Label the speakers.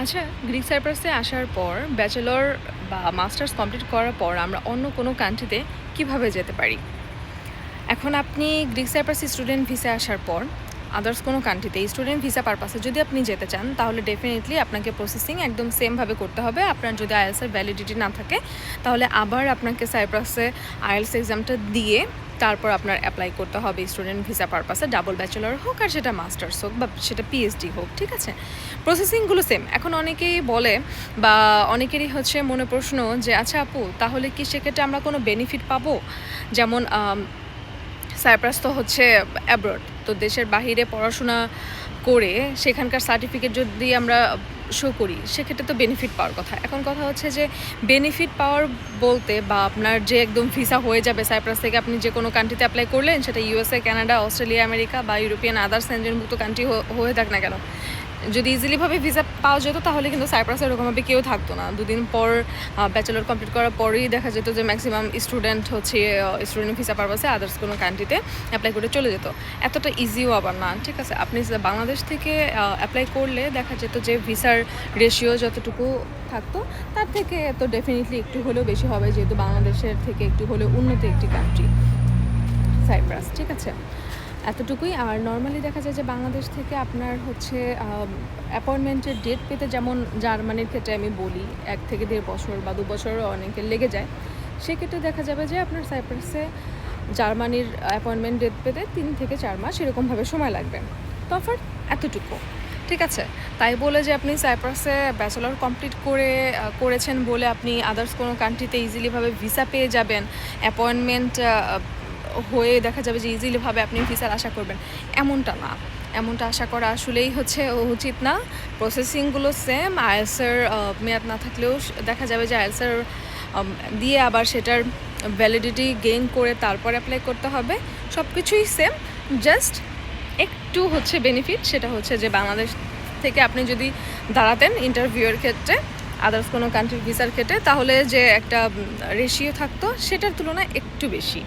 Speaker 1: আচ্ছা গ্রিক সাইপ্রাসে আসার পর ব্যাচেলর বা মাস্টার্স কমপ্লিট করার পর আমরা অন্য কোনো কান্ট্রিতে কীভাবে যেতে পারি? এখন আপনি গ্রিক সাইপ্রাসি স্টুডেন্ট ভিসা আসার পর আদার্স কোনো কান্ট্রিতে স্টুডেন্ট ভিসা পারপাসে যদি আপনি যেতে চান, তাহলে ডেফিনেটলি আপনাকে প্রসেসিং একদম সেমভাবে করতে হবে। আপনার যদি আইএলসের ভ্যালিডিটি না থাকে, তাহলে আবার আপনাকে সাইপ্রাসে আইএলস এক্সামটা দিয়ে তারপর আপনার অ্যাপ্লাই করতে হবে স্টুডেন্ট ভিসা পারপাসে ডাবল ব্যাচেলর হোক আর সেটা মাস্টার্স হোক বা সেটা পিএইচডি হোক, ঠিক আছে? প্রসেসিংগুলো সেম এখন অনেকেই বলে বা অনেকেরই হচ্ছে মনে প্রশ্ন যে আচ্ছা আপু, তাহলে কি সেক্ষেত্রে আমরা কোনো বেনিফিট পাবো? যেমন সাইপ্রাস তো হচ্ছে অ্যাব্রড তো দেশের বাহিরে পড়াশোনা করে সেখানকার সার্টিফিকেট যদি আমরা শো করি, সেক্ষেত্রে তো বেনিফিট পাওয়ার কথা। এখন কথা হচ্ছে যে বেনিফিট পাওয়ার বলতে বা আপনার যে একদম ভিসা হয়ে যাবে সাইপ্রাস থেকে আপনি যে কোনো কান্ট্রিতে অ্যাপ্লাই করলেন, সেটা ইউএসএ কানাডা অস্ট্রেলিয়া আমেরিকা বা ইউরোপিয়ান আদার্স মুক্ত কান্ট্রি হয়ে থাক না কেন। যদি ইজিলিভাবে ভিসা পাওয়া যেত, তাহলে কিন্তু সাইপ্রাসে এরকমভাবে কেউ থাকতো না। দুদিন পর ব্যাচেলর কমপ্লিট করার পরেই দেখা যেত যে ম্যাক্সিমাম স্টুডেন্ট হচ্ছে স্টুডেন্ট ভিসা পারপাসে আদার্স কোনো কান্ট্রিতে অ্যাপ্লাই করে চলে যেত। এতটা ইজিও আবার না, ঠিক আছে? আপনি বাংলাদেশ থেকে অ্যাপ্লাই করলে দেখা যেত যে ভিসার রেশিও যতটুকু থাকতো, তার থেকে তো ডেফিনেটলি একটু হলেও বেশি হবে, যেহেতু বাংলাদেশের থেকে একটু হলেও উন্নত একটি কান্ট্রি সাইপ্রাস, ঠিক আছে? এতটুকুই। আর নর্মালি দেখা যায় যে বাংলাদেশ থেকে আপনার হচ্ছে অ্যাপয়েন্টমেন্টের ডেট পেতে যেমন জার্মানির ক্ষেত্রে আমি বলি, এক থেকে দেড় বছর বা দু বছরও অনেকের লেগে যায়। সেক্ষেত্রে দেখা যাবে যে আপনার সাইপ্রাসে জার্মানির অ্যাপয়েন্টমেন্ট ডেট পেতে তিন থেকে চার মাস এরকমভাবে সময় লাগবে। তফাৎ এতটুকু। ঠিক আছে? তাই বলে যে আপনি সাইপ্রাসে ব্যাচেলর কমপ্লিট করে করেছেন বলে আপনি আদার্স কোনো কান্ট্রিতে ইজিলিভাবে ভিসা পেয়ে যাবেন। অ্যাপয়েন্টমেন্ট হয়ে দেখা যাবে যে ইজিলিভাবে আপনি ভিসার আশা করবেন। এমনটা না। এমনটা আশা করা আসলেই হচ্ছে উচিত না। প্রসেসিংগুলো সেম আইএলসের মেয়াদ না থাকলেও দেখা যাবে যে আইএলসের দিয়ে আবার সেটার ভ্যালিডিটি গেইন করে তারপর অ্যাপ্লাই করতে হবে। সব কিছুই সেম জাস্ট একটু হচ্ছে বেনিফিট সেটা হচ্ছে যে বাংলাদেশ থেকে আপনি যদি দাঁড়াতেন ইন্টারভিউয়ের ক্ষেত্রে আদার্স কোনো কান্ট্রির ভিসার ক্ষেত্রে, তাহলে যে একটা রেশিও থাকতো, সেটার তুলনায় একটু বেশি।